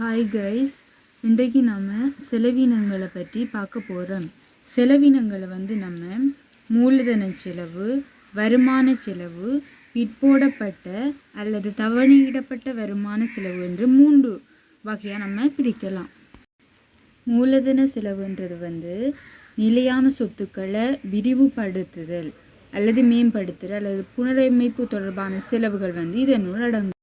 Hi guys இன்றைக்கு நம்ம செலவினங்களை பற்றி பார்க்க போகிறோம் செலவினங்களை வந்து நம்ம மூலதன செலவு வருமான செலவு பிற்போடப்பட்ட அல்லது தவணையிடப்பட்ட வருமான செலவு என்று மூன்று வகையாக நம்ம பிரிக்கலாம். மூலதன செலவுன்றது வந்து நிலையான சொத்துக்களை விரிவுபடுத்துதல் அல்லது மேம்படுத்துதல் அல்லது புனரமைப்பு தொடர்பான செலவுகள் வந்து இதனுள் அடங்கும்.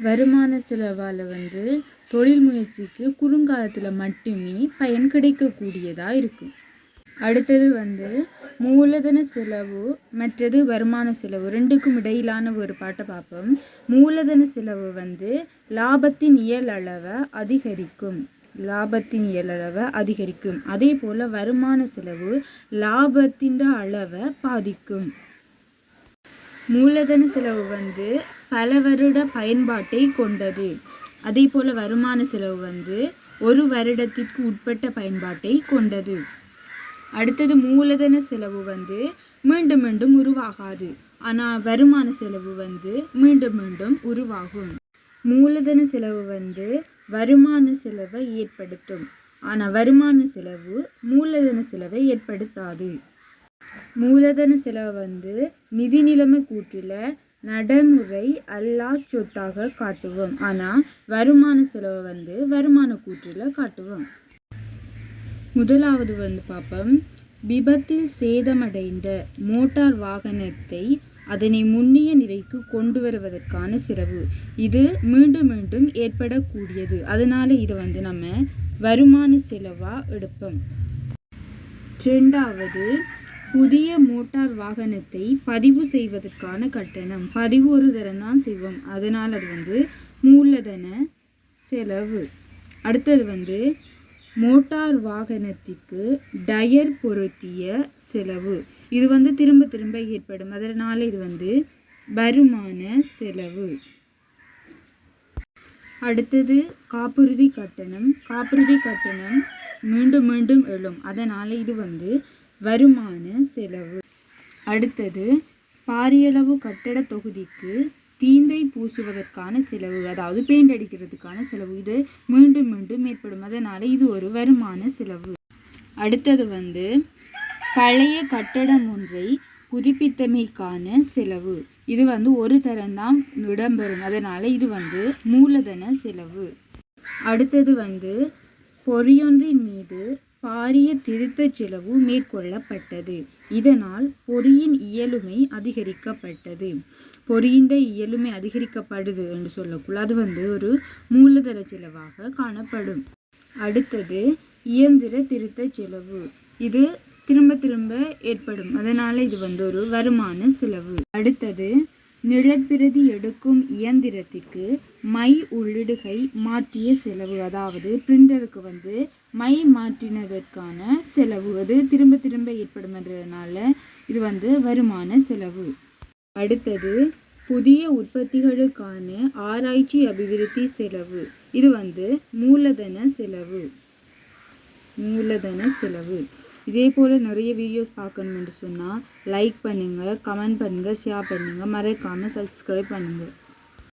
வருமான செலவால் வந்து தொழில் முயற்சிக்கு குறுங்காலத்தில் மட்டுமே பயன் கிடைக்கக்கூடியதாக இருக்கும் அடுத்தது வந்து மூலதன செலவு மற்றது வருமான செலவு ரெண்டுக்கும் இடையிலான ஒரு பாட்டை பார்ப்போம். மூலதன செலவு வந்து லாபத்தின் இயலளவை அதிகரிக்கும். லாபத்தின் இயலளவை அதிகரிக்கும். அதே போல் வருமான செலவு லாபத்தின் அளவை பாதிக்கும். மூலதன செலவு வந்து பல வருட பயன்பாட்டை கொண்டது. அதே போல் வருமான செலவு வந்து ஒரு வருடத்திற்கு உட்பட்ட பயன்பாட்டை கொண்டது. அடுத்தது மூலதன செலவு வந்து மீண்டும் மீண்டும் உருவாகாது. ஆனால் வருமான செலவு வந்து மீண்டும் மீண்டும் உருவாகும். மூலதன செலவு வந்து வருமான செலவை ஏற்படுத்தும். ஆனால் வருமான செலவு மூலதன செலவை ஏற்படுத்தாது. மூலதன செலவை வந்து நிதி நிலைமை கூற்றில் நடைமுறை அல்லா சொத்தாக காட்டுவோம். ஆனால் வருமான செலவை வந்து வருமான கூற்றில் காட்டுவோம். முதலாவது வந்து பார்ப்போம் விபத்தில் சேதமடைந்த மோட்டார் வாகனத்தை அதனை முன்னிய நிலைக்கு கொண்டு வருவதற்கான செலவு. இது மீண்டும் மீண்டும் ஏற்படக்கூடியது. அதனால இதை வந்து நம்ம வருமான செலவாக எடுப்போம். ரெண்டாவது புதிய மோட்டார் வாகனத்தை பதிவு செய்வதற்கான கட்டணம். பதிவு ஒரு தரம் தான் செய்வோம். அதனால் அது வந்து மூலதன செலவு. அடுத்தது வந்து மோட்டார் வாகனத்திற்கு டயர் பொருத்திய செலவு. இது வந்து திரும்ப திரும்ப ஏற்படும். அதனால் இது வந்து வருமான செலவு. அடுத்தது காப்புறுதி கட்டணம். காப்புறுதி கட்டணம் மீண்டும் மீண்டும் எழும். அதனால் இது வந்து வருமான செலவு. அடுத்தது பாரியளவு கட்டட தொகுதிக்கு தீந்தை பூசுவதற்கான செலவு அதாவது பெயிண்ட் அடிக்கிறதுக்கான செலவு. இது மீண்டும் மீண்டும் ஏற்படும். அதனால் இது ஒரு வருமான செலவு. அடுத்தது வந்து பழைய கட்டடம் ஒன்றை புதுப்பித்தமைக்கான செலவு. இது வந்து ஒரு தரம்தான் இடம்பெறும். அதனால் இது வந்து மூலதன செலவு. அடுத்தது வந்து பொறியொன்றின் மீது பாரிய திருத்தச் செலவு மேற்கொள்ளப்பட்டது. இதனால் பொறியின் இயலுமை அதிகரிக்கப்பட்டது. பொறியின் இயலுமை அதிகரிக்கப்படுது என்று சொல்லக்குள்ள அது வந்து ஒரு மூலதன செலவாக காணப்படும். அடுத்தது இயந்திர திருத்தச் செலவு. இது திரும்ப திரும்ப ஏற்படும். அதனால் இது வந்து ஒரு வருமான செலவு. அடுத்தது நிழற்பிரதி எடுக்கும் இயந்திரத்திற்கு மை உள்ளிடுகை மாற்றிய செலவு. அதாவது பிரிண்டருக்கு வந்து மை மாற்றினதற்கான செலவு. அது திரும்ப திரும்ப ஏற்படும்ன்றதுனால இது வந்து வருமான செலவு. அடுத்தது புதிய உற்பத்திகளுக்கான ஆராய்ச்சி அபிவிருத்தி செலவு. இது வந்து மூலதன செலவு. மூலதன செலவு. இதே போல் நிறைய வீடியோஸ் பார்க்கணுமென்று சொன்னால் லைக் பண்ணுங்கள் கமெண்ட் பண்ணுங்கள் ஷேர் பண்ணுங்கள் மறக்காமல் சப்ஸ்கிரைப் பண்ணுங்கள்